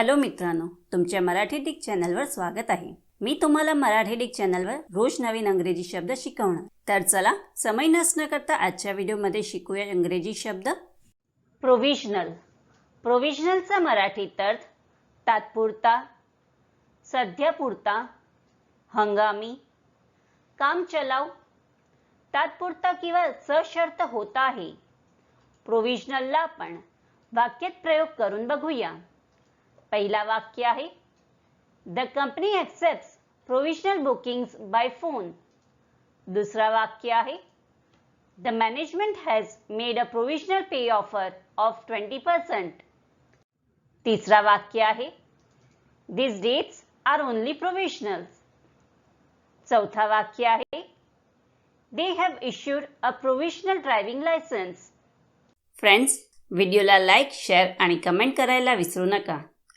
Hello मित्रांनो तुमच्या Marathi Dick चॅनलवर स्वागत आहे. मी तुम्हाला मराठी डिक चॅनलवर रोज नवीन अंग्रेजी शब्द शिकवणार. तर चला समय नसणं करता आजच्या व्हिडिओमध्ये शिकूया इंग्रजी शब्द. प्रोव्हिजनल प्रोव्हिजनलचा मराठीत अर्थ तात्पुरता सध्यापुरता हंगामी काम चलाव तात्पुरता किंवा सशर्त होता आहे. प्रोव्हिजनलला आपण वाक्यात प्रयोग करून बघूया. पहिला वाक्य आहे. The company accept provisional bookings by phone दुसरा वाक्य आहे. The management has made a provisional pay offer of twenty percent तिसरा वाक्य आहे. This dates are only provisional चौथा वाक्य आहे. They have issued a provisional driving licence friends व्हिडिओला लाईक शेअर आणि कमेंट करायला विसरू नका.